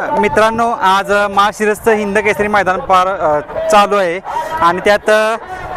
मित्रांनो आज महाशिरस्त हिंद केसरी मैदान पार चालू आहे. आणि त्यात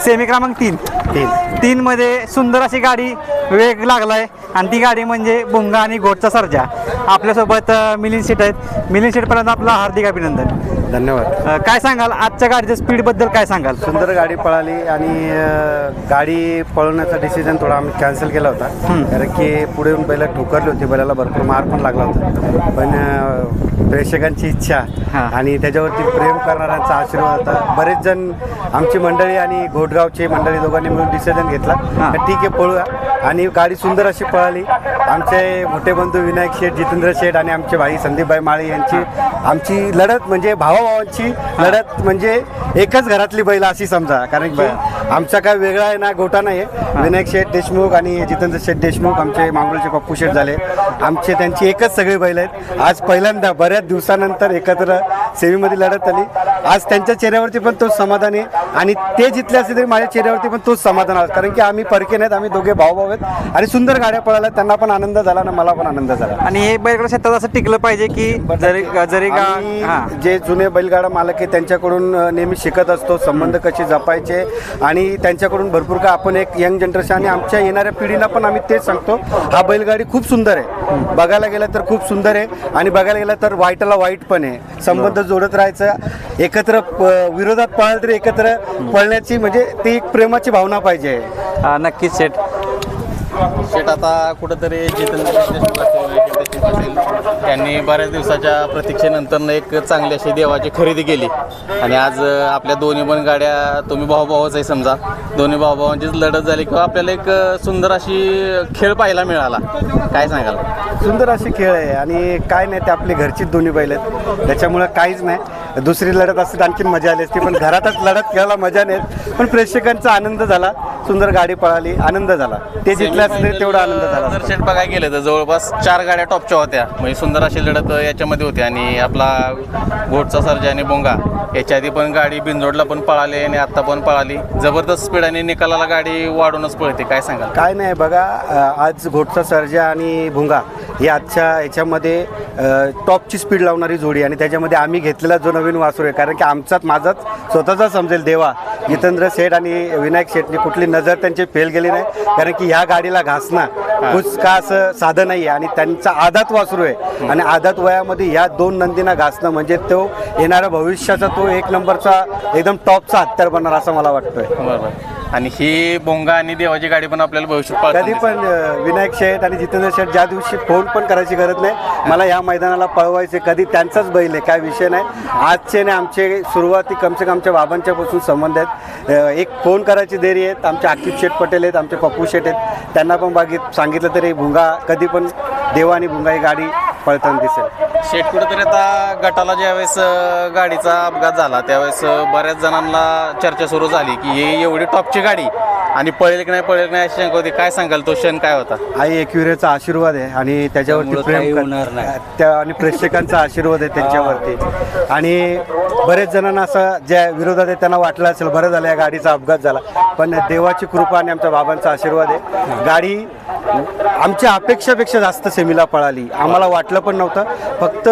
सेमी क्रमांक तीन. तीन. तीन मध्ये सुंदर अशी गाडी वेग लागलाय. आणि ती गाडी म्हणजे भुंगा आणि घोटचा सर्जा. आपल्यासोबत अ, मिलिंद शेट आहेत. मिलिंद शेटपर्यंत आपलं हार्दिक अभिनंदन. धन्यवाद. अ, काय सांगाल? आजच्या गाडीच्या स्पीडबद्दल काय सांगाल? सुंदर गाडी पळाली आणि अ, गाडी पळवण्याचा डिसिजन थोडा आम्ही कॅन्सल केला होता. कारण की पुढे येऊन बैला ठोकरली होती बैलाला भरपूर मार पण लागला होता. पण अ, प्रेक्षकांची इच्छा हा. आणि त्याच्यावरती प्रेम करणाऱ्यांचा आशीर्वाद होता. बरेच जण आमची मंडळी आणि घोटगावची मंडळी दोघांनी मिळून डिसिजन घेतला. हा. तर ठीक आहे पळूया. आणि गाडी सुंदर अशी पळाली. आमचे मोठे बंधू विनायक शेठ जितेंद्र शेठ आणि आमचे भाई संदीपभाई माळे यांची आमची लढत म्हणजे भावाभावांची लढत म्हणजे एकच घरातली बैल अशी समजा. कारण की आमचा काय वेगळा आहे ना गोटा नाही आहे विनायक शेठ देशमुख आणि जितेंद्र शेठ देशमुख आमचे मांगरोळचे पप्पू शेठ झाले. आमचे त्यांची एकच सगळे बैल आहेत. आज पहिल्यांदा बऱ्याच दिवसानंतर एकत्र सेवेमध्ये लढत आली. आज त्यांच्या चेहऱ्यावरती पण तोच समाधान आहे. आणि ते जितले असले तरी माझ्या चेहऱ्यावरती पण तोच समाधान आहे. कारण की आम्ही परके नाहीत आम्ही दोघे भाऊ भाऊ आहेत. आणि सुंदर गाड्या पळाल्या त्यांना पण आनंद झाला आणि मला पण आनंद झाला. आणि हे बैलगाडा क्षेत्रात असं टिकलं पाहिजे की जरी जरी गा आम्ही हां. जे जुने बैलगाडा मालक आहे त्यांच्याकडून अ, नेहमी शिकत असतो संबंध कसे जपायचे आणि त्यांच्याकडून भरपूर का आपण एक यंग जनरेशन आणि आमच्या येणाऱ्या पिढीला पण आम्ही तेच सांगतो हा बैलगाडी खूप सुंदर आहे. बघायला गेलं तर खूप सुंदर आहे आणि बघायला गेलं तर वाईटाला वाईट पण आहे. संबंध जोडत राहायचं एकत्र प- विरोधात पळाल तरी एकत्र पळण्याची म्हणजे ती एक प्रेमाची भावना पाहिजे अ, नक्कीच शेट शेट आता कुठंतरी जितेंद्र देशमुख असेल, असेल त्यांनी बऱ्याच दिवसाच्या प्रतीक्षेनंतर एक चांगली अशी देवाची खरेदी केली. आणि आज आपल्या दोन्ही पण गाड्या तुम्ही भाऊभावच आहे समजा. दोन्ही भाऊभावांचीच लढत झाली किंवा आपल्याला एक सुंदर अशी खेळ पाहायला मिळाला. काय सांगाल? सुंदर अशी खेळ आहे आणि काय नाही ते आपली घरचीच दोन्ही बैल आहेत. त्याच्यामुळं काहीच नाही. दुसरी लढत असते आणखीन मजा आली असती पण घरातच लढत खेळायला मजा नाहीत पण प्रेक्षकांचा आनंद झाला. सुंदर गाडी पळाली आनंद झाला. ते जिंकले असले तेवढा आनंद झाला. जर शेट बघायला गेलं तर जवळपास चार गाड्या टॉपच्या होत्या. म्हणजे सुंदर अशी लढत याच्यामध्ये होती आणि आपला घोटचा सर्जा आणि बोंगा याच्या आधी पण गाडी बिंजोडला पण पळाली आणि आता पण पळाली. जबरदस्त स्पीडाने निकालाला गाडी वाढूनच पळते. काय सांगाल? काय नाही बघा आज घोटचा सर्जा आणि भुंगा ही आजच्या ह्याच्यामध्ये टॉपची स्पीड लावणारी जोडी आणि त्याच्यामध्ये आम्ही घेतलेला जो नवीन वासरू आहे कारण की आमचाच माझाच स्वतःचा समजेल देवा. जितेंद्र शेठ आणि विनायक शेठनी कुठली नजर त्यांची फेल गेली नाही. कारण की ह्या गाडीला घासणं कुछ का असं साधं नाही आहे आणि त्यांचा आदात वासरू आहे. आणि आदात वयामध्ये ह्या दोन नंदींना घासणं म्हणजे तो येणाऱ्या भविष्याचा तो एक नंबरचा एकदम टॉपचा हत्यार बनणार असं मला वाटतोय. बरोबर. आणि ही बोंगा आणि देवाची गाडी पण आपल्याला भविष्यात कधी पळताना पण अ, विनायक शेठ आणि जितेंद्र शेठ ज्या दिवशी फोन पण करायची गरज नाही मला या मैदानाला पळवायचे कधी त्यांचाच बैल आहे काय विषय नाही. आजचे नाही आमचे सुरुवाती कमसे कम आमच्या बाबांच्यापासून संबंध आहेत. अ, एक फोन करायची देरी आहेत आमचे आकिब शेठ पटेल आहेत आमचे पप्पू शेठ आहेत. त्यांना पण बागीत सांगितलं तरी भुंगा कधी पण देवा आणि भुंगा ही गाडी पळताना दिसेल. शेट कुठेतरी आता गटाला ज्यावेळेस अं, गाडीचा अपघात झाला त्यावेळेस अं, बऱ्याच जणांना चर्चा सुरू झाली की ही एवढी टॉपची गाडी आणि पळेल की नाही पळेल की नाही अशी शंका होती. काय सांगाल तो क्षण काय होता? आई एकविरेचा आशीर्वाद आहे आणि त्याच्यावरती प्रेम कर- त्या आणि प्रेक्षकांचा आशीर्वाद आहे त्यांच्यावरती. आणि बरेच जणांना असं ज्या विरोधात आहे त्यांना वाटलं असेल बरं झालं या गाडीचा अपघात झाला. पण देवाची कृपा आणि आमच्या बाबांचा आशीर्वाद आहे. गाडी आमच्या अपेक्षापेक्षा जास्त सेमीला पळाली. आम्हाला वाटलं पण नव्हतं. फक्त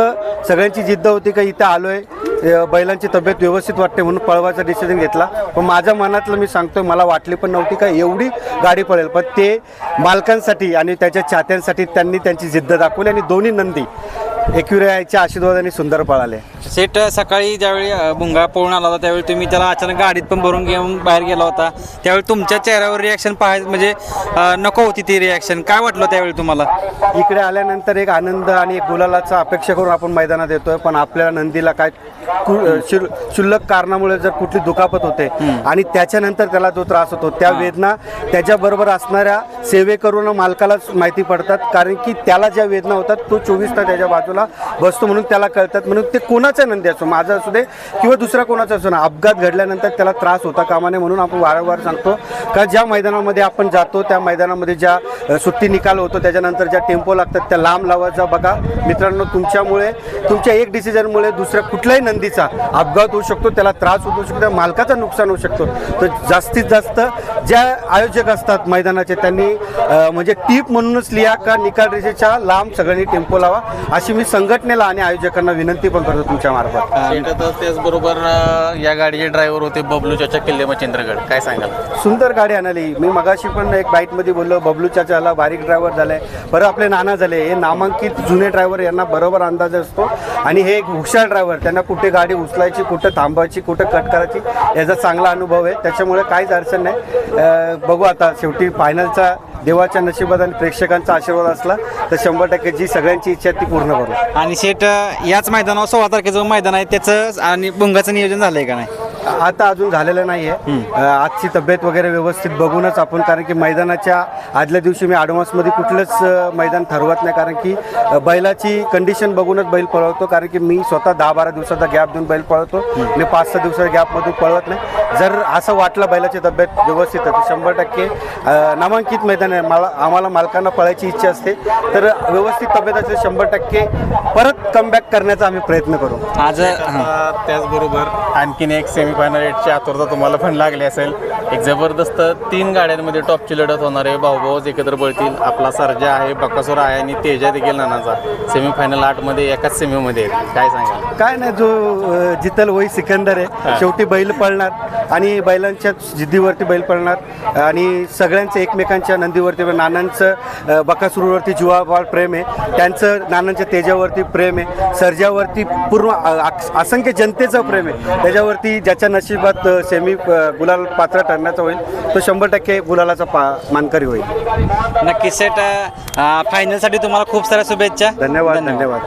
सगळ्यांची जिद्द होती का इथं आलोय. आहे बैलांची तब्येत व्यवस्थित वाटते म्हणून पळवायचा डिसिजन घेतला. पण माझ्या मनातलं मी सांगतोय मला वाटली पण नव्हती का एवढी गाडी पळेल. पण ते मालकांसाठी आणि त्याच्या चाहत्यांसाठी त्यांनी त्यांची जिद्द दाखवली आणि दोन्ही नंदी एकविराच्या आशीर्वादाने सुंदर पळाले. सेट सकाळी ज्यावेळी भुंगा पळून आला होता त्यावेळी तुम्ही त्याला अचानक गाडीत पण भरून घेऊन बाहेर गेला होता. त्यावेळी तुमच्या चेहऱ्यावर रिॲक्शन पाहायचं म्हणजे नको होती ती रिॲक्शन काय वाटलं त्यावेळी तुम्हाला? इकडे आल्यानंतर एक आनंद आणि एक गुलालाचा अपेक्षा करून आपण मैदानात येतोय पण आपल्याला नंदीला काय कु- शुल- क्षुल्लक कारणामुळे जर कुठली दुखापत होते आणि त्याच्यानंतर त्याला जो त्रास होतो त्या वेदना त्याच्याबरोबर असणाऱ्या सेवेकरून मालकालाच माहिती पडतात कारण की त्याला ज्या वेदना होतात तो चोवीस तास त्याच्या बाजूला बसतो म्हणून त्याला कळतात म्हणून ते कोणाचा नंदी असो माझा असू दे किंवा दुसरा कोणाचा असो ना अपघात घडल्यानंतर त्याला त्रास होता कामा नये म्हणून आपण वारंवार सांगतो का ज्या मैदानामध्ये आपण जातो त्या मैदानामध्ये ज्या सुट्टी निकाल होतो त्याच्यानंतर ज्या टेम्पो लागतात त्या लांब लावायचा. बघा मित्रांनो तुमच्यामुळे तुमच्या एक डिसिजनमुळे दुसऱ्या कुठल्याही नंदीचा अपघात होऊ शकतो त्याला त्रास होऊ शकतो त्या मालकाचं नुकसान होऊ शकतो. तर जास्तीत जास्त ज्या आयोजक असतात मैदानाचे त्यांनी म्हणजे टीप म्हणूनच लिहा का निकाल रेषेच्या लांब सगळ्यांनी टेम्पो लावा अशी मी संघटनेला आणि आयोजकांना विनंती पण करतो तुमच्या मार्फत. त्याचबरोबर या गाडीचे ड्रायव्हर होते बबलू चाचा किल्ले मच्छिंद्रगड काय सांगाल? सुंदर गाडी आणली. मी मगाशी पण एक बाईटमध्ये बोललो बबलू चाचाला बारीक ड्रायव्हर झाले बरं आपले नाना झाले. हे नामांकित जुने ड्रायव्हर यांना बरोबर अंदाज असतो. आणि हे एक हुशार ड्रायव्हर त्यांना कुठे गाडी उचलायची कुठं थांबायची कुठं कट करायची याचा चांगला अनुभव आहे. त्याच्यामुळे काहीच अडचण नाही. बघू आता शेवटी फायनलचा देवाच्या नशिबात आणि प्रेक्षकांचा आशीर्वाद असला तर शंभर टक्के जी सगळ्यांची इच्छा ती पूर्ण करू. आणि शेट याच मैदानावर सोळा तारखेचं मैदान आहे त्याचं आणि भुंगाचं नियोजन झालंय का नाही? आता अजून झालेलं नाही आहे आजची तब्येत वगैरे व्यवस्थित बघूनच आपण कारण की मैदानाच्या आदल्या दिवशी मी ॲडव्हान्समध्ये कुठलंच मैदान ठरवत नाही. कारण की बैलाची कंडिशन बघूनच बैल पळवतो. कारण की मी स्वतः दहा बारा दिवसाचा गॅप देऊन बैल पळवतो. मी पाच सहा दिवसाच्या गॅपमधून पळवत नाही. जर असं वाटलं बैलाची तब्येत व्यवस्थित आहे तर शंभर टक्के नामांकित मैदान आहे. मला आम्हाला मालकांना पळायची इच्छा असते. तर व्यवस्थित तब्येत असेल शंभर टक्के परत कमबॅक करण्याचा आम्ही प्रयत्न करू. आज हां. त्याचबरोबर आणखीन एक फायनल रेटची आतुरता तुम्हाला पण लागली असेल. एक जबरदस्त तीन गाड्यांमध्ये टॉपची लढत होणार आहे. भाऊभाऊच एकत्र पळतील. आपला सर्जा आहे बकासूर आहे आणि तेजा देखील नानाचा. सेमीफायनल आठमध्ये एकाच सेमीमध्ये काय सांगाल? काय नाही जो अ, जितल वही सिकंदर आहे. शेवटी बैल पळणार आणि बैलांच्या जिद्दीवरती बैल पळणार आणि सगळ्यांचं एकमेकांच्या नंदीवरती नानांचं अ, बकासूरवरती जीवाभाळ प्रेम आहे. त्यांचं नानांच्या तेजावरती प्रेम आहे. सर्जावरती पूर्ण अ, अ- असंख्य जनतेचं प्रेम आहे. त्याच्यावरती ज्याच्या नशिबात सेमी गुलाल पात्र ठरण्याचा होईल. तो शंभर टक्के गुलालाचा पा मानकरी होईल. नक्कीच सेट फायनलसाठी तुम्हाला खूप साऱ्या शुभेच्छा. धन्यवाद. धन्यवाद.